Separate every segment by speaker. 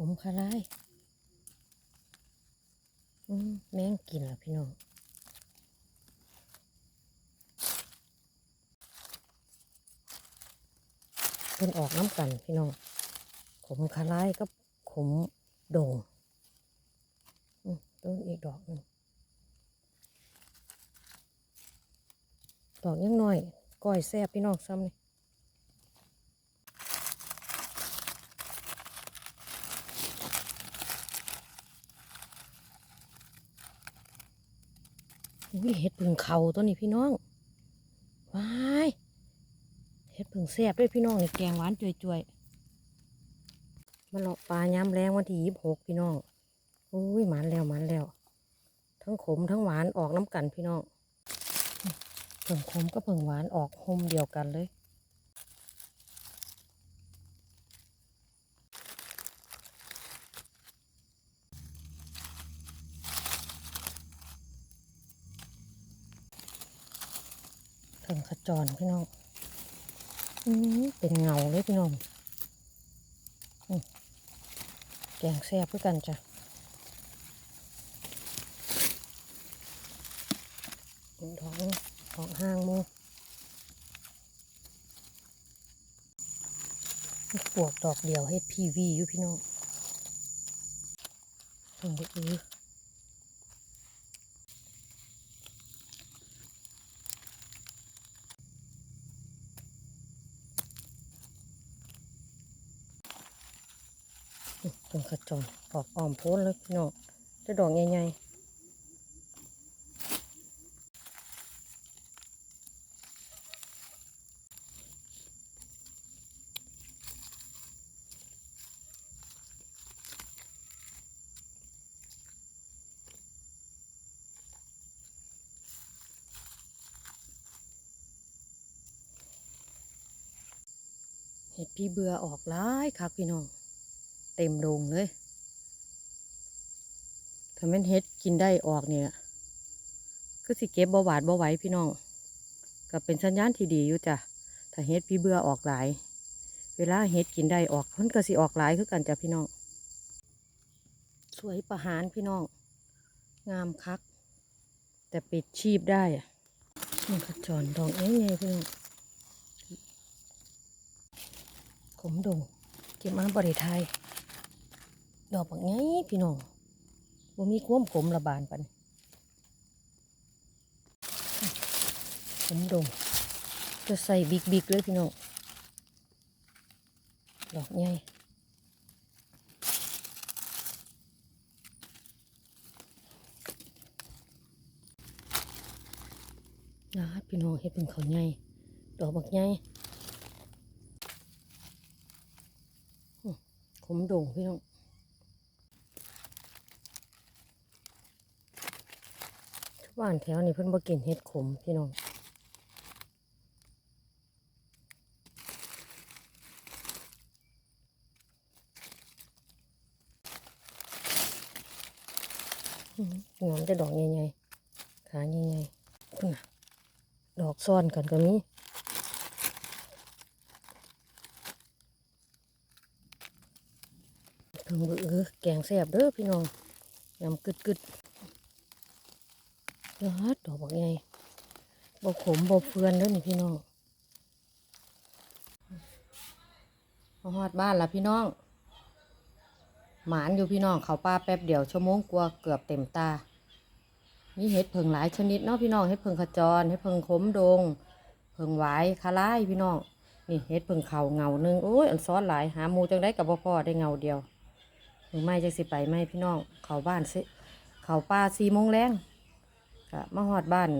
Speaker 1: ขมคาไลายอืมแมงกินเหรอพี่น้องเพิ่นออกน้ำกันพี่น้อง ขมคาไลายกับขมโด่งต้นอีกดอกหนึ่งดอกยังน้อยก้อยแซ่บพี่น้องซ้ำนี่ อุ้ยเห็ดผึ่งเขาตัวนี้พี่น้องว้ายเห็ดผึ่งแซ่บด้วยพี่น้องนี่แกงหวานจุยๆมาเลาะปลาย้ำแรงวันที่ยี่สิบหกพี่น้องอุ้ยหมันแล้วหมันแล้ว ทั้งขมทั้งหวานออกน้ำกันพี่น้องเพิ่งขมก็เพิ่งหวานออกโฮมเดียวกันเลย เพิ่งขจรพี่น้องอืมเป็นเงาเลยพี่น้องแกงแซ่บเพื่อกันจ้ะอีกดองออกห้างมูปวกดอกเดียวเฮ็ดพีวีอยู่พี่น้องเพิ่งบุ กอือเป็นขจรออกอ้อมโพ้นเลยพี่น้องจะดอกใหญ่ๆเห็ดพี่เบื่อออกหลายครับพี่น้อง เต็มโดงเลยถ้าแม่นเฮ็ดกินได้ออกเนี่ยก็สิเก็บบ่หวาดบ่ไหวพี่น้องก็เป็นสัญญาณที่ดีอยู่จ้ะถ้าเฮ็ดพี่เบื่อออกหลาย เวลาเฮ็ดกินได้ออกมันก็สิออกหลายคือกันจ้ะพี่น้องสวยประหารพี่น้อง งามคัก แต่ปิดชีพได้อะนี่ขจรดอกเอ้ยพี่น้องขมดงเก็บมาบริไทย ดอกบบนี้พี่น้องบ่มีความขมระบานปันขมดงจะใส่บิ๊กบิ๊กๆเลยพี่น้อง ดอกใหญ่นะพี่น้องเฮ็ดเป็นเขาวใหญ่ดอกบักใหญ่ขมดงพี่น้อง บ้านแถวนี้เพิ่นบ่กินเห็ดขมพี่น้องอื้อหืองามจะดอกใหญ่ๆขาใหญ่ๆดอกซ่อนกันก็มีถึงบือแกงแซ่บเด้อพี่น้องยำกึดกึด ๆยอดดอกบักใหญ่บ่ขมบ่เฟือนเด้อนี่พี่น้องฮอดบ้านละพี่น้อง หมานอยู่พี่น้องเขาป้าแป๊บเดียวชั่วโมงกว่าเกือบเต็มตา มีเห็ดเพิงหลายชนิดเนาะพี่น้องเห็ดเพิงขจรเห็ดเพิงขมดง เพิงหวายคาล่ายพี่น้องนี่เห็ดเพิงเขาเงาหนึงโอ้ยอันซ้อนหลายหามูจังได้กับพ่อได้เงาเดียวถึงไม่จังสิไปไหมพี่น้อง เขาบ้านสิเขาป้าสี่โมงแรง ก็มาหอดบ้าน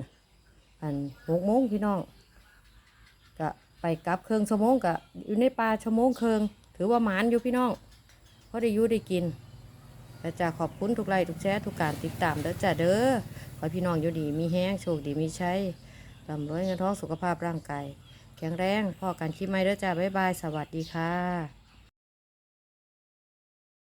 Speaker 1: อันหกโมงพี่น้องก็ไปกลับเครื่องชั่วโมงก็อยู่ในป่าชั่วโมงเครื่องถือว่าหมานอยู่พี่น้องเพราะได้ยู่ได้กินแต่จะขอบคุณทุกไลค์ทุกแชร์ทุกการติดตามเด้อจ้าเด้อขอพี่น้องอยู่ดีมีแห้งโชคดีมีใช้ร่ำรวยเงินทองสุขภาพร่างกายแข็งแรงพ่อกันคลิปไม่เด้อจ้าบ๊ายบาย สวัสดีค่ะ